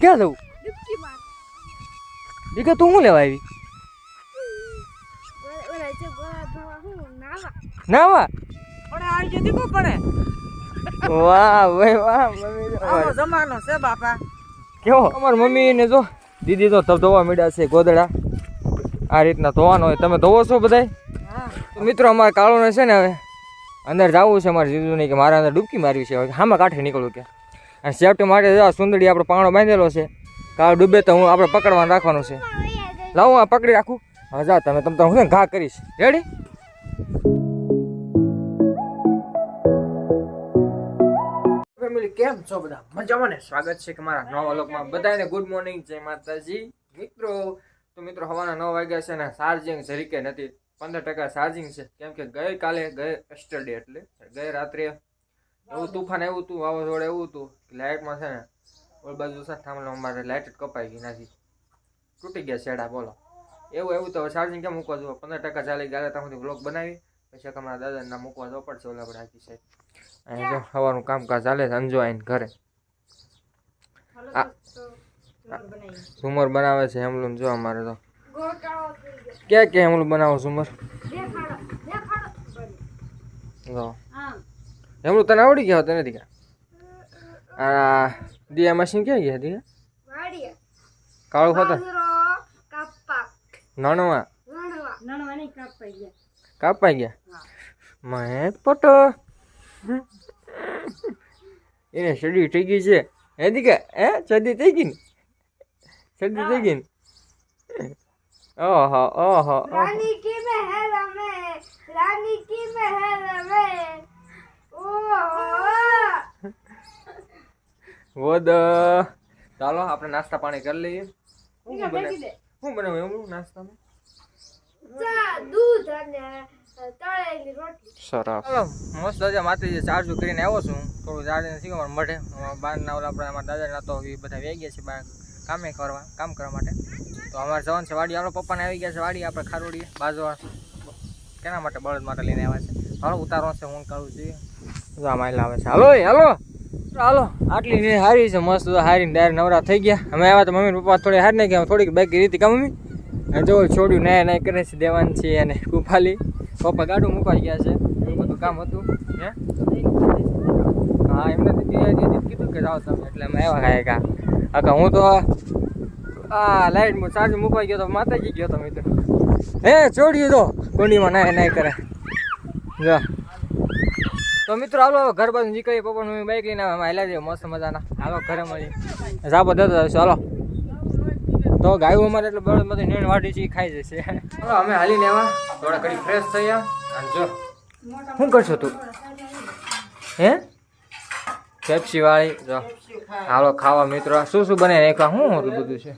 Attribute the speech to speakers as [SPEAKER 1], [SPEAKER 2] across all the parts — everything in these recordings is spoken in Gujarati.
[SPEAKER 1] ક્યાં જવું?
[SPEAKER 2] માર
[SPEAKER 1] દીકરા તું શું લેવા આવી?
[SPEAKER 2] નાવા?
[SPEAKER 1] વાહ ભાઈ વાહ મમ્મી
[SPEAKER 3] જમાનો છે બાપા.
[SPEAKER 1] કેવો? અમારી મમ્મી ને જો દીદી તો ધોવા મીડા છે ગોદડા. આ રીતના ધોવાનો હોય. તમે ધોવો છો બધાય? મિત્રો અમારે કાળોને છે ને હવે અંદર જવું છે અમારે જીજુ નહીં કે મારા અંદર ડૂબકી મારવી છે. હવે હામાં કાંઠે નીકળું કે. અને સેફટી માટે જો આ સુંદરી આપણો પાણો બાંધેલો છે કાળ ડૂબે તો હું આપણે પકડવાનું રાખવાનું છે. લાવો આ પકડી રાખું. હજા તમે તમે હું ઘા કરીશ. રેડી ફેમિલી કેમ છો બધા? મજામાં ને? સ્વાગત છે કે મારા નવા લોકમાં બધાને ગુડ મોર્નિંગ જય માતાજી. મિત્રો, તો મિત્રો, હવાના નવ વાગ્યા છે ને ચાર્જિંગ જરીકે નથી. પંદર ટકા ચાર્જિંગ છે. કેમ કે ગઈકાલે ગઈ એસ્ટરડે એટલે, ગઈ રાત્રે એવું તુફાન એવું હતું વાવાઝોડું એવું હતું કે લાઇટમાં છે ને ઓલ બાજુ છે મારે લાઇટ કપાઈ ગઈ નથી તૂટી ગયા છેડા બોલો. એવું એવું તો ચાર્જિંગ કેમ મૂકવા જુઓ? પંદર ટકા ચાલી ગયા ત્યાં સુધી બ્લોગ બનાવી. પછી તમારા અમારા દાદાને મૂકવા જવો પડશે ઓલા આપણે આખી સાઈડ અહીંયા જો સવારનું કામકાજ ચાલે છે અંજો આવીને ઘરે ઝુમર બનાવે. છે હેમલું જો અમારે તો. ક્યાં ક્યાં હેમલું બનાવો ઝુમર? જો. એમનું તને આવડી ગયા તને દીકા આ દિયા મશીન ક્યાં ગયા
[SPEAKER 2] દીકા
[SPEAKER 1] કાળું
[SPEAKER 2] ખાતા
[SPEAKER 1] નણવા?
[SPEAKER 2] કાપાઈ ગયા.
[SPEAKER 1] મેં પટો એને શરદી થઈ ગઈ છે. હે દીકા હે? શરદી થઈ ગઈ ને? શરદી થઈ ગઈ ને? ઓહો ઓહો
[SPEAKER 2] રાની કી મહેલ અમે રાની કી મહેલ અમે.
[SPEAKER 1] વદ ચાલો આપણે નાસ્તા પાણી કરી લઈએ. શું
[SPEAKER 2] બને
[SPEAKER 1] શું બનાવે એવું નાસ્તામાં?
[SPEAKER 2] દૂધ અને
[SPEAKER 1] સરસ. મસ્ત દાદા માતાજી ચાર્જ કરીને આવ્યો છું. થોડું ચાર્જ શીખવા મળે. બહારના ઓલા આપણે અમારા દાદાના તો એ બધા વહી ગયા છે બહાર કામે કરવા કામ કરવા માટે. તો અમારે જવાનું છે વાડી. આપણા પપ્પાને આવી ગયા છે વાડી આપણે ખારોડીએ બાજુ કેના માટે બળદ માટે લઈને આવ્યા છે? હાલો ઉતારવા છે હું કરું છું. જો લાવે છે? હાલો હાલો. હાલો? આટલી ને હારી છે, મસ્ત તો હારી ડાયર નવરા થઈ ગયા. અમે આવ્યા તો મમ્મી પપ્પા થોડી હારી નાખી થોડીક બાકી રીતી કા મમ્મી? અને જો છોડ્યું, નાય નાય, કરે છે, દેવાન છે અને કુફાલી પપ્પા ગાડું મુકાઈ ગયા છે. એવું બધું કામ હતું. હે? હા એમને કીધું કે જાઓ તમે, એટલે અમે આવ્યા કાંઈ કા આખા હું તો આ લાઈટ ચાર્જ મુકાઈ ગયો તો માતાજી ગયો તો મિત્ર. હે, છોડ્યું તો. કોંડીમાં નાય નાય કરે. જો. તો મિત્રો હાલો ઘર બાજુ નીકળી પપ્પાનું બાઈક લઈને હાલ્યા જઈએ મસ્ત મજાના. હાલો ઘરે મળી જાબો બધા ચાલો હાલો. તો ગાયું અમારે એટલે બળદ બધું નીણ વાટી છે ખાઈ જશે. હાલો અમે હાલીને આવ્યા થોડા ઘડી ફ્રેશ થયા. અને જો શું કરશો તું? હે? પેપ્સી વાળી જો. હાલો ખાવા મિત્રો. શું શું બને નાખ્યા શું હતું બધું છે?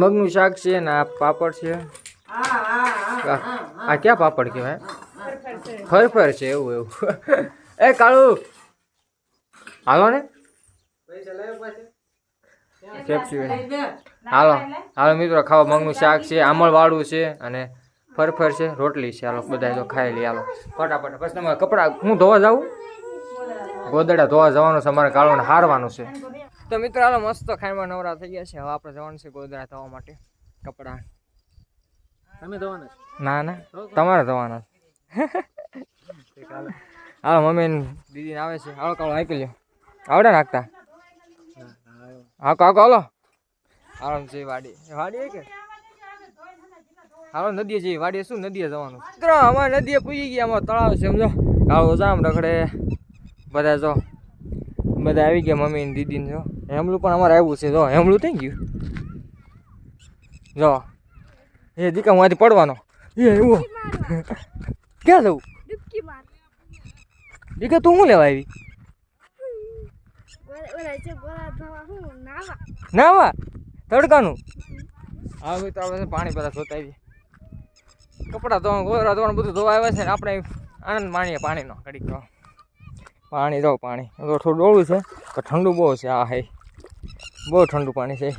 [SPEAKER 1] મગનું શાક છે ને આ પાપડ છે.
[SPEAKER 3] હા હા હા
[SPEAKER 1] આ ક્યાં પાપડ કહેવાય? ફરફર છે. એવું એવું. એ કાળુ હાલો ને. હાલો હાલો મિત્રો ખાવા મગનું શાક છે આમળવાળું છે અને ફરફર છે રોટલી છે. હાલો બધા તો ખાઈ લઈએ હાલો. ફટાફટ બસ તમારે કપડાં હું ધોવા જાઉં? ગોદડા. ધોવા જવાનું છે અમારે કાળુને હારવાનું છે. તો મિત્રો હાલો મસ્ત ખાઈમાં નવરા થઈ ગયા છે. હવે આપણે જવાનું છે ગોદડા ધોવા માટે. કપડાં.
[SPEAKER 3] તમે ધોવાના
[SPEAKER 1] ના ના. તમારે ધોવાના છે. હાલો. મમ્મી દીદી આવે છે. હાલો, કાળો હાકી લ્યો. આવડે નાખતા? હાકો હાકો, હાલો. હાલો જઈ વાડી. વાડી કે? હાલો, નદીએ જઈએ. વાડીએ શું? નદીએ જવાનું. મિત્રો અમારે નદીએ પૂજી ગયા. અમારો તળાવ છે, સમજો? કાળો જામ રખડે. બધા જો, બધા આવી ગયા મમ્મી ને દીદી ને જો. હેમલું પણ અમારે આવ્યું છે, જો. હેમલું થઈ ગયું? જો. એ દીકા હું આથી પડવાનો. એ એવું ક્યાં જવું?
[SPEAKER 2] ડૂબકી માર.
[SPEAKER 1] તું શું લેવા આવી?
[SPEAKER 2] નાવા?
[SPEAKER 1] તડકાનું? હા તો આપણે પાણી પહેલાં ધોતા આવીએ. કપડાં ધોવા ગોરા ધોવાનું બધું ધોવા આવ્યા છે ને આપણે આનંદ માણીએ પાણીનો ઘડીક તો. પાણી દો પાણી. તો થોડું ડોળું છે તો ઠંડુ બહુ છે આ હે. બહુ ઠંડુ પાણી છે.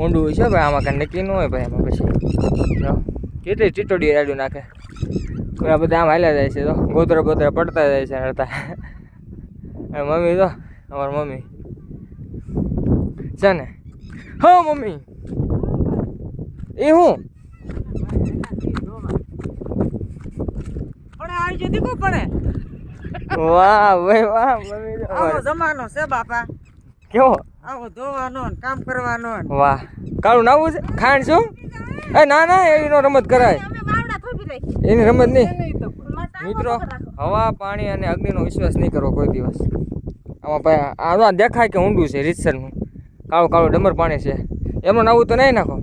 [SPEAKER 1] ઊંડું છે ભાઈ આમાં કાંઈ નક્કી ન હોય ભાઈ એમાં પછી. કેટલી ટીટોડી રાડ્યું નાખે? આ બધા આમ હાલ્યા જાય છે તો. ગોતરા બોતરા પડતા જાય છે હડતા અને મમ્મી તો અમારી મમ્મી. છે ને? હા મમ્મી. એ હું? વાહ ભાઈ વાહ મમ્મી
[SPEAKER 3] આવો જમાનો છે બાપા.
[SPEAKER 1] કેવો?
[SPEAKER 3] આવો ધોવાનો કામ કરવાનો
[SPEAKER 1] વાહ. કાળું નાવું છે? ખાણ શું? એ ના ના નો રમત કરાય. એની રમત નહીં. મિત્રો હવા પાણી અને અગ્નિનો વિશ્વાસ નહીં કરવો કોઈ દિવસ. આમાં ભાઈ આમાં દેખાય કે ઊંડું છે રીતસરનું. કાળું કાળું ડમર પાણી છે. એમનું નાવું તો નહીં નાખો.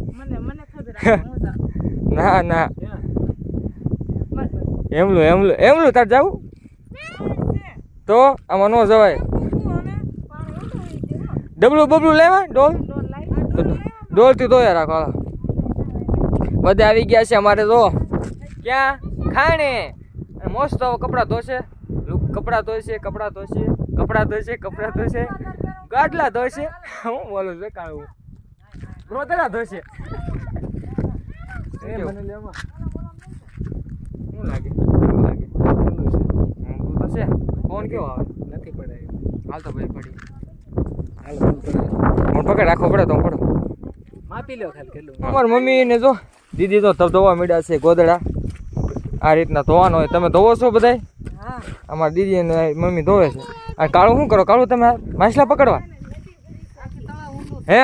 [SPEAKER 1] ના ના. એમલું એમલું એમલું તાર જાવું? તો આમાં ન જવાય. ડબલું બબલું લેવા ડોલ? ડોલથી ધોયા રાખો બધા આવી ગયા છે અમારે તો. ક્યાં? ખાણે. અને મોસ્ટ ઓફ કપડાં ધોશે. કપડાં ધોશે કપડાં ધોશે કપડાં ધોશે કપડાં ધોશે. ગાડલા ધોશે. હું બોલું છું કાળું. ગોદડા ધોશે. શું લાગે? શું લાગે? છે. ફોન કેવો આવે?
[SPEAKER 3] નથી પડે
[SPEAKER 1] હાલ તો ભાઈ પડી.
[SPEAKER 3] હાલ ફોન
[SPEAKER 1] હું પકડ રાખવો પડે તો પડો
[SPEAKER 3] માપી લો ખાલી કેટલું
[SPEAKER 1] અમારી મમ્મી ને જો દીદી તો ધબધબા મીડા છે ગોદડા આ રીતના ધોવાનો હોય. તમે ધોવો છો બધાય?
[SPEAKER 3] હા.
[SPEAKER 1] અમારી દીદી અને મમ્મી ધોવે છે. આ કાળું શું કરો? કાળું તમે માછલા પકડવા? હે?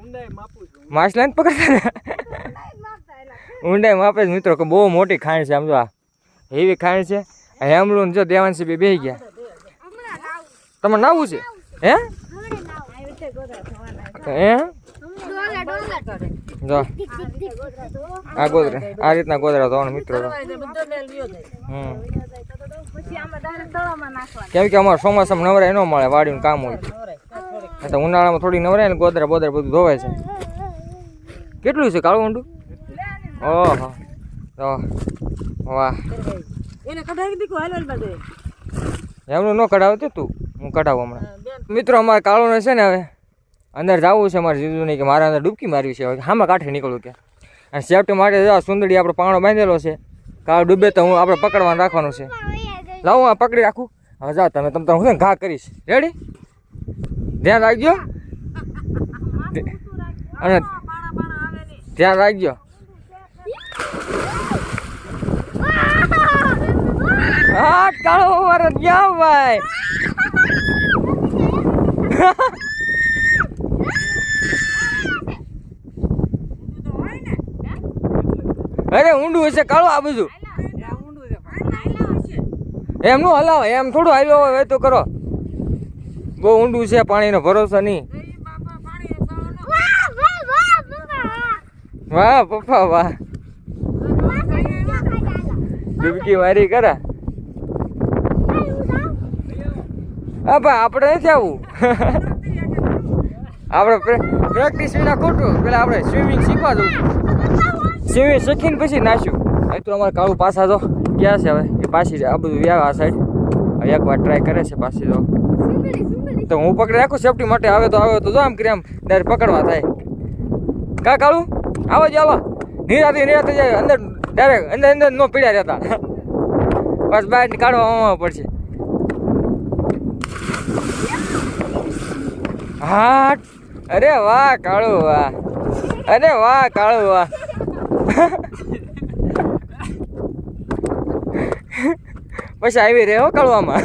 [SPEAKER 3] ઊંડાઈ માપું છું
[SPEAKER 1] માછલા ને પકડતા ને? ઊંડાઈ માપે છે મિત્રો કે બહુ મોટી ખાણ છે આમ જો આ. એવી ખાણ છે. હેમલું ને જો દેવાંશી બે બેસી ગયા. તમારે નાવું છે? હે? હે? જો. આ ગોદરા. આ રીતના ગોદરા ધોવાનું મિત્રો કેમ કે અમારે ચોમાસામાં નવરાય ન મળે, વાડીનું કામ હોય. તો ઉનાળામાં થોડી નવરાય ને ગોદરા બોદરા બધું ધોવાય છે. કેટલું છે કાળું ઊંડું? ઓહો. વાહ. એમનું ન કઢાવતી તું? હું કઢાવું હમણાં. મિત્રો, અમારે કાળું છે ને હવે અંદર જવું છે મારે જીજુ નહીં કે મારે અંદર ડૂબકી મારવી છે. હામાં કાંઠે નીકળવું કે? અને સેફટી માટે જો સુંદરી આપણો પાણો બાંધેલો છે કાળ ડૂબે તો હું આપણે પકડવાનું રાખવાનું છે. લાવું આ પકડી રાખું. હવે જાઓ તમે તમે હું છે ઘા કરીશ. રેડી ધ્યાન રાખજો. અને ધ્યાન રાખજો. હા કાળો મારો ક્યાં ભાઈ? અરે ઊંડું હશે કાળો આ બધું એમ નું હલાવો, એમ થોડું હાલ્યો હોય તો કરો. બહુ ઊંડું છે, પાણીનો ભરોસો નહીં. વાહ, પપ્પા, વાહ. ડૂબકી મારી કરા. હા ભાઈ આપણે નથી આવું. આપણે પ્રેક્ટિસ વિના ખોટું. પેલા આપણે સ્વિમિંગ શીખવા જવું સ્વિમિંગ શીખીને પછી નાખ્યું એ તો અમારે કાળું પાછા તો ક્યાં છે હવે? એ પાછી આ બધું વ્યાવ આ સાઈડ હવે એકવાર ટ્રાય કરે છે પાછી તો તો હું પકડી રાખું સેફટી માટે? આવે તો આવે તો જો આમ કરી આમ ડાયરેક્ટ પકડવા થાય. કા કાળું? આવો જ આવો નિરાતે નિરાતે જાય. અંદર ડાયરેક્ટ અંદર અંદર નો પીડ્યા રહેતા. બસ બહાર કાઢવા પડશે. હા. અરે વાહ કાળું વાહ. અરે વાહ કાળું વાહ. પછી આવી રહે હો કાળવામાં.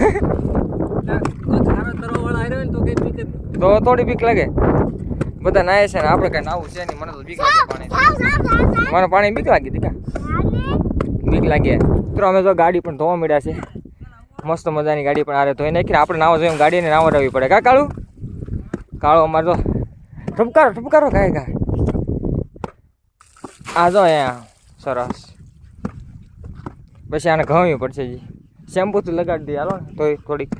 [SPEAKER 3] તો કઈ
[SPEAKER 1] થોડી બીક લાગે. બધા નાય છે ને, આપણે કઈ નાવું છે નહીં, મને તો બીક લાગે પાણી. મને પાણી બીક લાગી હતી બીક લાગે. મિત્રો, અમે તો ગાડી પણ ધોવા મળ્યા છે. મસ્ત મજાની ગાડી પણ આરે ધોઈ નાખીને આપણે નાવા જોઈએ ગાડીને નાવા રહેવી પડે. કા કાળું? કાળો અમારે તો ઠપકારો ઠપકારો કાંઈ કા આ જો અહીંયા સરસ. પછી આને ઘઉં પડશે જી. તો લગાડી દઈએ હાલો ને તોય થોડીક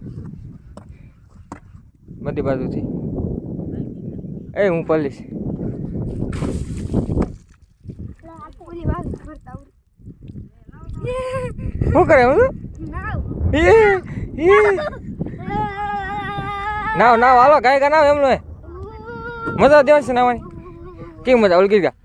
[SPEAKER 1] બધી બાજુથી. એ હું પલીશ. શું કરે હું ના ના નાવ નાવ હાલો ગાય ગા નાવ એમનું મજા દેવાની છે નાવાની. કેવી મજા ઓલગી ગયા?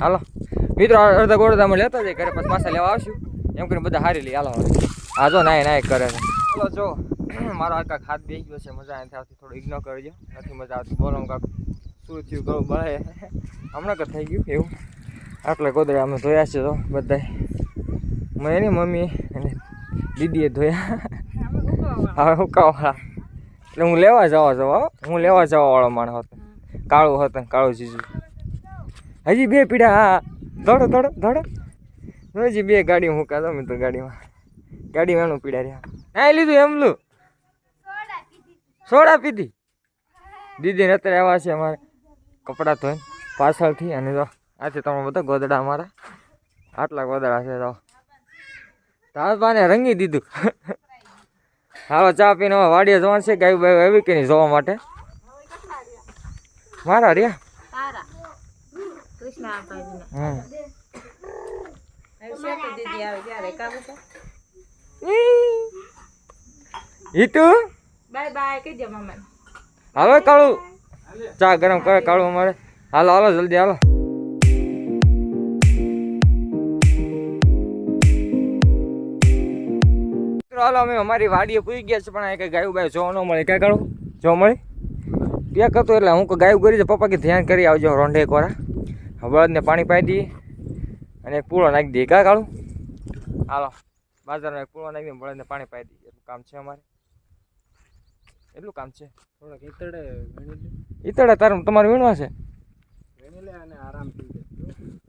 [SPEAKER 1] હાલો. મિત્રો અડધા ગોળધા અમે લેતા જઈએ, ઘરે પછી પાછા લેવા આવશું. એમ કરીને બધા હારી લઈ હાલો હા જો નાય નાય કરે હાલો, જો. મારો આખા ખાત બેસી ગયો છે, મજા નથી આવતી થોડું ઇગ્નોર કરજો. નથી મજા આવતી. બોલો કાંક, શું થયું કહું બળે? હમણાં કર થઈ ગયું એવું. આટલા ગોદડા અમે ધોયા છે તો બધાય. મેં એની મમ્મી અને દીદીએ ધોયા. હવે હુકાવાળા એટલે હું લેવા જવા જવા, હો. લેવા જવા વાળો માણસ હતો. કાળું હતો કાળું જીજુ. હજી બે પીડા, હા દોડો દોડો દોડો હજી બે ગાડી મૂકા દો તો ગાડીમાં. ગાડીમાં એનું પીડા રહ્યા. હા લીધું એમલું
[SPEAKER 2] સોડા પીધી.
[SPEAKER 1] દીદીને અત્યારે આવ્યા છે અમારે કપડાં ધોઈને પાછળથી, અને જો આ છે તમે બધા ગોદડા અમારા. આટલા ગોદડા છે તો તારપાને રંગી દીધું. હાલો, ચા પીને વાડીએ જવાનું છે ગાયું બાય આવી કે નહીં જોવા માટે? મારા રહ્યા?
[SPEAKER 4] આપાજીને
[SPEAKER 1] હમ.
[SPEAKER 4] દીદી આવે ત્યારે કર
[SPEAKER 1] ઈટુ?
[SPEAKER 4] બાય બાય કહેજો મમ્મી
[SPEAKER 1] હાલો કાળું. ચા ગરમ કરે કાળું અમારે. હાલો હાલો જલ્દી હાલો. હાલો અમે અમારી વાડીએ પૂરી ગયા છે પણ આ કઈ ગાયું બાયું જોવા ન મળે. ક્યાં કાળું? જોવા મળે? ત્યાં કરતો એટલે હું ગાયું કરી છે પપ્પા કે ધ્યાન કરી આવજો રોંઢે એક વાર બળદને પાણી પાઈ દઈએ અને એક પૂળો નાખી દઈએ કા કાળું? હાલો. બાજારમાં એક પૂળો નાખી દઈએ બળદને પાણી પાઈ દઈએ એટલું કામ છે અમારે. એટલું કામ છે.
[SPEAKER 3] થોડાક ઈતળે ગણી
[SPEAKER 1] તારું તમારે વીણવા છે?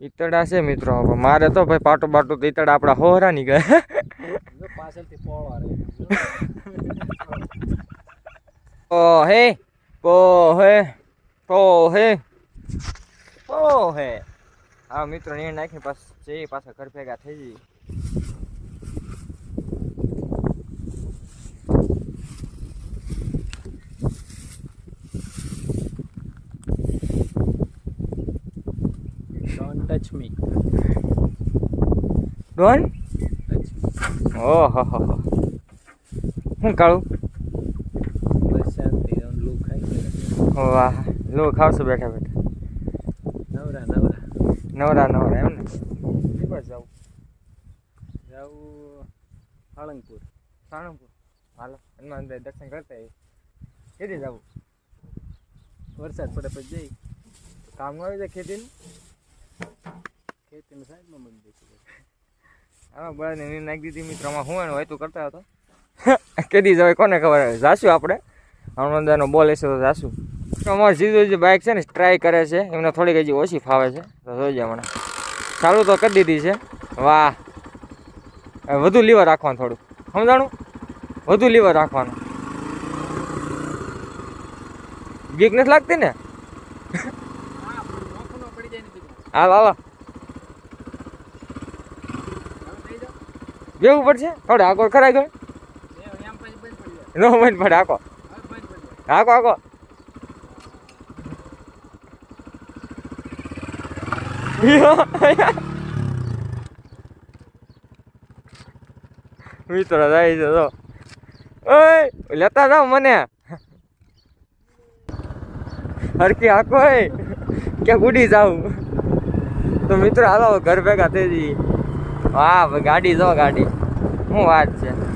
[SPEAKER 1] ઈતડા છે મિત્રો. હવે મારે તો ભાઈ પાટો બાટો તો ઈતડા આપણા હોહરા ની ગયા.
[SPEAKER 3] પાછળથી પોળવા રહે.
[SPEAKER 1] ઓ હે. પો હે. પો હે. પો હે. હા મિત્રો નીર નાખી પાસ જઈએ પાછા ઘર ભેગા થઈ જઈએ.
[SPEAKER 3] Don't touch me
[SPEAKER 1] don't
[SPEAKER 3] touch
[SPEAKER 1] ઓહો હો હો. હું કાળું?
[SPEAKER 3] બસ શાંતિ આમ લૂ ખાઈ
[SPEAKER 1] વાહ ખાવશો બેઠા બેઠા.
[SPEAKER 3] નવરા નવરા
[SPEAKER 1] એમ ને? બાજુ જાવું
[SPEAKER 3] જાવું સાળંગપુર.
[SPEAKER 1] સાણંદપુર હાલો હનુમાન દર્શન કરતા આવીએ. કેદી જવું?
[SPEAKER 3] વરસાદ પડે પછી જઈ.
[SPEAKER 1] કામ આવે જાય ખેતીનું?
[SPEAKER 3] ખેતીની સાઈડમાં મંદિર છે.
[SPEAKER 1] આમાં બળદને નીર નાખી દીધી મિત્રોમાં હું એનું હોય તો કરતા હતો કેદી જવાય કોને ખબર જાશું આપણે? હનુમાનદાનો બોલ હશે તો જાશું. અમારે સીધું જે બાઇક છે ને ટ્રાય કરે છે. એમને થોડીક હજી ઓછી ફાવે છે. તો જોઈ જાય મને ચાલુ તો કરી દીધી છે. વાહ. વધુ લીવર રાખવાનું થોડું સમજાણું? વધુ લીવર રાખવાનું. બીક નથી લાગતી ને? હાલ હાલો. બેવું પડશે? થોડે આગળ ખરાઈ ગયો
[SPEAKER 3] બંધ
[SPEAKER 1] નો મન પડે
[SPEAKER 3] આખો આખો
[SPEAKER 1] આકો મિત્રો જાય છે તો. ઓય, લેતા જાઓ મને. હરકી આકો એ ક્યાં ઉડી જાઉં. તો મિત્રો, હાલો, ઘર ભેગા થઈ જઈએ. વાહ ગાડી જો ગાડી. શું વાત છે.